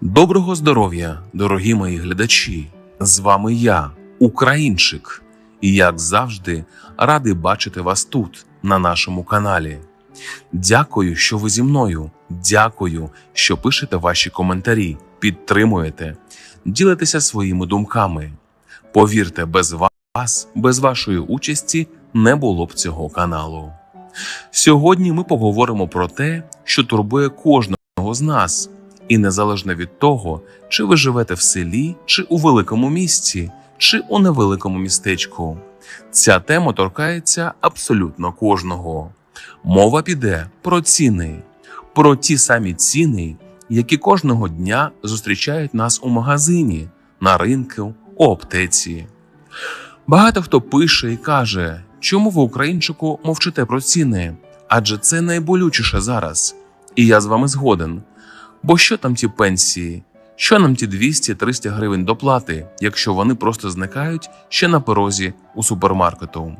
Доброго здоров'я, дорогі мої глядачі! З вами я, Українчик, і як завжди, радий бачити вас тут, на нашому каналі. Дякую, що ви зі мною. Дякую, що пишете ваші коментарі, підтримуєте, ділитеся своїми думками. Повірте, без вас, без вашої участі не було б цього каналу. Сьогодні ми поговоримо про те, що турбує кожного з нас, і незалежно від того, чи ви живете в селі, чи у великому місті, чи у невеликому містечку. Ця тема торкається абсолютно кожного. Мова піде про ціни, про ті самі ціни, які кожного дня зустрічають нас у магазині, на ринку, у аптеці. Багато хто пише і каже, чому ви, українчику, мовчите про ціни? Адже це найболючіше зараз. І я з вами згоден. Бо що там ті пенсії? Що нам ті 200-300 гривень доплати, якщо вони просто зникають ще на порозі у супермаркету?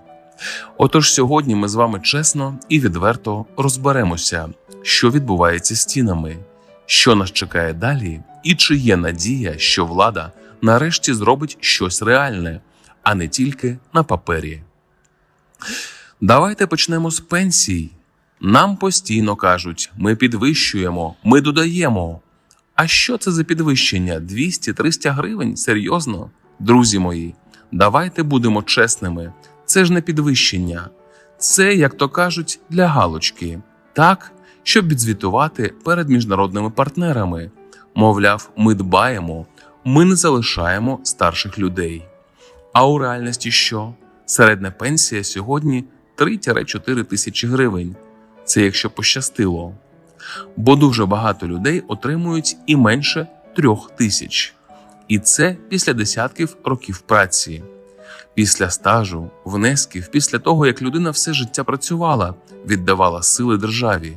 Отож сьогодні ми з вами чесно і відверто розберемося, що відбувається з цінами, що нас чекає далі, і чи є надія, що влада нарешті зробить щось реальне, а не тільки на папері. Давайте почнемо з пенсій. Нам постійно кажуть, ми підвищуємо, ми додаємо. А що це за підвищення? 200-300 гривень? Серйозно? Друзі мої, давайте будемо чесними. Це ж не підвищення. Це, як то кажуть, для галочки. Так, щоб відзвітувати перед міжнародними партнерами. Мовляв, ми дбаємо, ми не залишаємо старших людей. А у реальності що? Середня пенсія сьогодні 3-4 тисячі гривень. Це якщо пощастило. Бо дуже багато людей отримують і менше трьох тисяч. І це після десятків років праці, після стажу, внесків, після того, як людина все життя працювала, віддавала сили державі.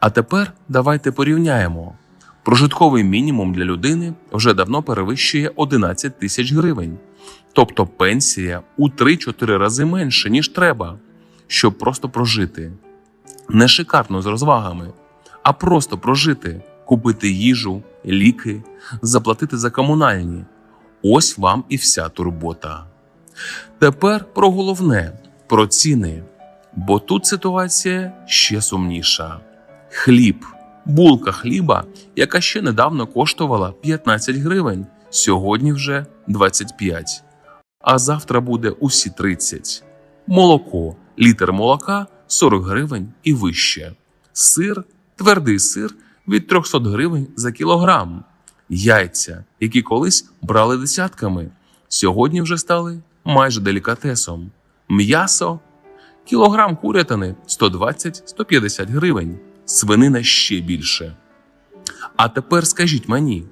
А тепер давайте порівняємо. Прожитковий мінімум для людини вже давно перевищує 11 тисяч гривень, тобто пенсія у 3-4 рази менше, ніж треба, щоб просто прожити. Не шикарно з розвагами, а просто прожити, купити їжу, ліки, заплатити за комунальні. Ось вам і вся турбота. Тепер про головне про ціни. Бо тут ситуація ще сумніша. Хліб, булка хліба, яка ще недавно коштувала 15 гривень, сьогодні вже 25. А завтра буде усі 30. Молоко, літр молока 40 гривень і вище. Сир, твердий сир від 300 гривень за кілограм. Яйця, які колись брали десятками, сьогодні вже стали майже делікатесом. М'ясо кілограм курятини 120-150 гривень, свинина ще більше. А тепер скажіть мені,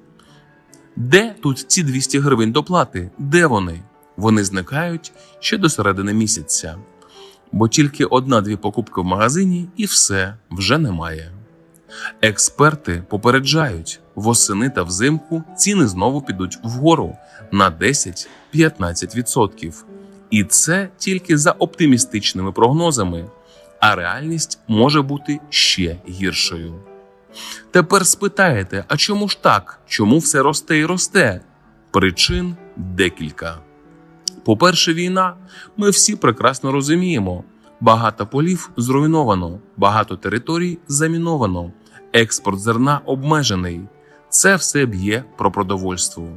де тут ці 200 гривень доплати? Де вони? Вони зникають ще до середини місяця, бо тільки одна-дві покупки в магазині і все вже немає. Експерти попереджають, восени та взимку ціни знову підуть вгору на 10-15%. І це тільки за оптимістичними прогнозами, а реальність може бути ще гіршою. Тепер спитаєте, а чому ж так? Чому все росте і росте? Причин декілька. По-перше, війна. Ми всі прекрасно розуміємо. Багато полів зруйновано, багато територій заміновано, експорт зерна обмежений. Це все б'є про продовольство.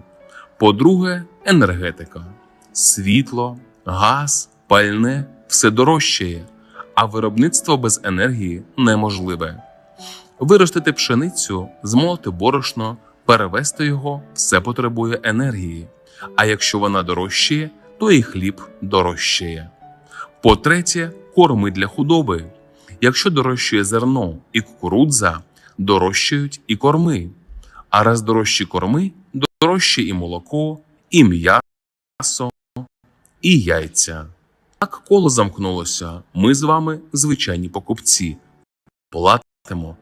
По-друге, енергетика. Світло, газ, пальне все дорожчає, а виробництво без енергії неможливе. Виростити пшеницю, змолоти борошно, перевести його все потребує енергії. А якщо вона дорожчає, то і хліб дорожчає. По-третє, корми для худоби. Якщо дорожчає зерно і кукурудза, дорожчають і корми. А раз дорожчі корми, дорожче і молоко, і м'ясо, і яйця. Так коло замкнулося. Ми з вами звичайні покупці. Платимо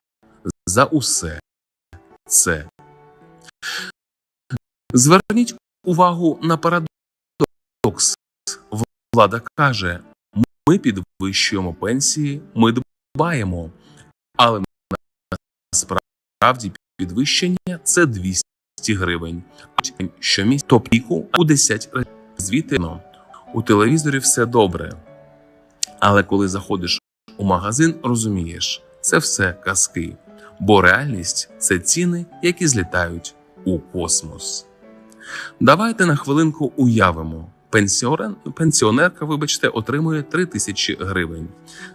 за усе це. Зверніть увагу на парадокс. Влада каже: ми підвищуємо пенсії, ми дбаємо, але насправді підвищення це 200 гривень. Щомісяця топіку у 10 разів. Звідти у телевізорі все добре. Але коли заходиш у магазин, розумієш, це все казки, бо реальність це ціни, які злітають у космос. Давайте на хвилинку уявимо. Пенсіонер, пенсіонерка, вибачте, отримує 3 тисячі гривень.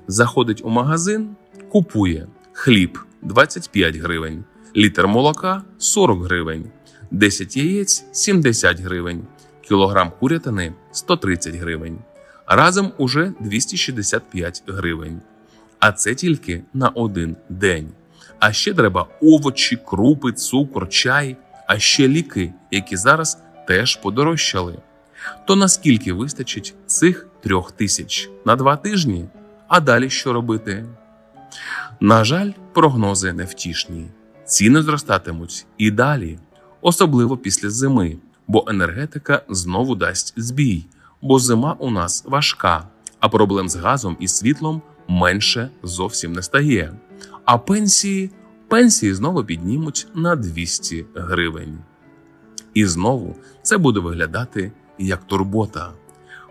Заходить у магазин, купує хліб 25 гривень, літр молока 40 гривень, 10 яєць 70 гривень, кілограм курятини 130 гривень. Разом уже 265 гривень. А це тільки на один день. А ще треба овочі, крупи, цукор, чай, а ще ліки, які зараз теж подорожчали. То наскільки вистачить цих трьох тисяч на два тижні? А далі що робити? На жаль, прогнози невтішні. Ціни зростатимуть і далі, особливо після зими, бо енергетика знову дасть збій, бо зима у нас важка, а проблем з газом і світлом менше зовсім не стає. А пенсії пенсії знову піднімуть на 200 гривень. І знову це буде виглядати як турбота,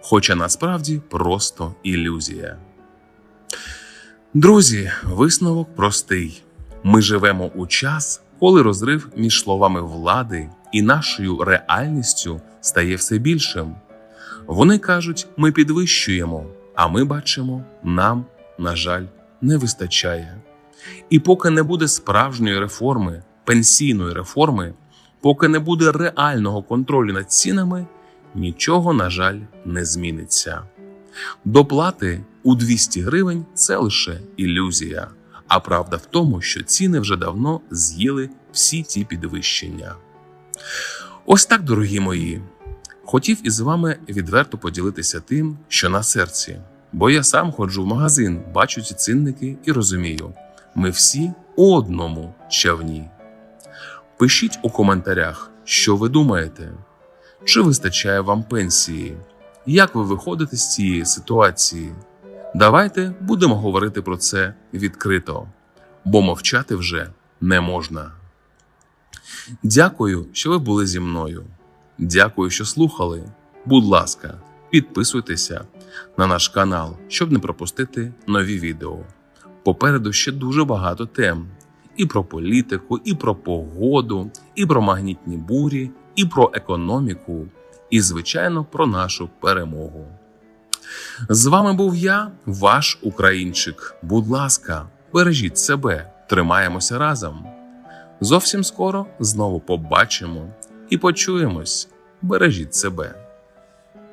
хоча насправді просто ілюзія. Друзі, висновок простий: ми живемо у час, коли розрив між словами влади і нашою реальністю стає все більшим. Вони кажуть, ми підвищуємо, а ми бачимо, нам, на жаль, не вистачає. І поки не буде справжньої реформи, пенсійної реформи, поки не буде реального контролю над цінами, нічого, на жаль, не зміниться. Доплати у 200 гривень це лише ілюзія, а правда в тому, що ціни вже давно з'їли всі ті підвищення. Ось так, дорогі мої. Хотів із вами відверто поділитися тим, що на серці, бо я сам ходжу в магазин, бачу ці цінники і розумію, ми всі у одному човні. Пишіть у коментарях, що ви думаєте, чи вистачає вам пенсії, як ви виходите з цієї ситуації. Давайте будемо говорити про це відкрито, бо мовчати вже не можна. Дякую, що ви були зі мною. Дякую, що слухали. Будь ласка, підписуйтеся на наш канал, щоб не пропустити нові відео. Попереду ще дуже багато тем: і про політику, і про погоду, і про магнітні бурі, і про економіку, і, звичайно, про нашу перемогу. З вами був я, ваш українчик. Будь ласка, бережіть себе, тримаємося разом. Зовсім скоро знову побачимо і почуємось. Бережіть себе.